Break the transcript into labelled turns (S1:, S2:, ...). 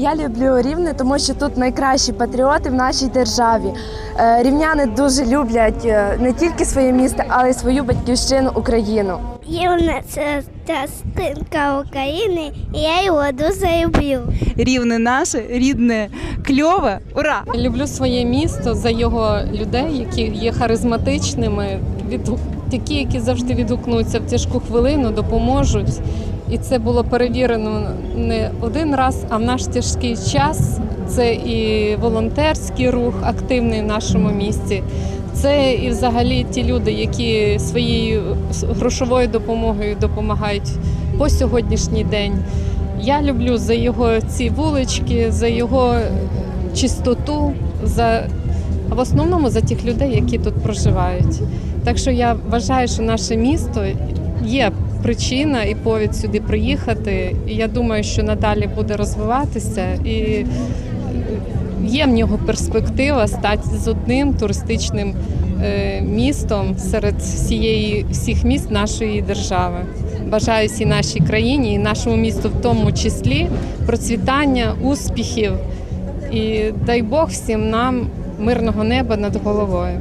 S1: Я люблю рівне, тому що тут найкращі патріоти в нашій державі. Е, Рівняни дуже люблять е, не тільки своє місто, але й свою батьківщину Україну.
S2: Рівне це частинка України, і я його дуже люблю.
S3: Рівне наше, рідне, кльове. Ура!
S4: Люблю своє місто за його людей, які є харизматичними, відгу- такі, які завжди відгукнуться в тяжку хвилину, допоможуть. І це було перевірено не один раз, а в наш тяжкий час. Це і волонтерський рух активний в нашому місті. Це і взагалі ті люди, які своєю грошовою допомогою допомагають по сьогоднішній день. Я люблю за його ці вулички, за його чистоту, за а в основному за тих людей, які тут проживають. Так що я вважаю, що наше місто є причина і повід сюди приїхати. І я думаю, що надалі буде розвиватися і є в нього перспектива стати з одним туристичним е, містом серед всієї всіх міст нашої держави. Бажаю всій нашій країні і нашому місту в тому числі процвітання, успіхів і дай Бог всім нам мирного неба над головою.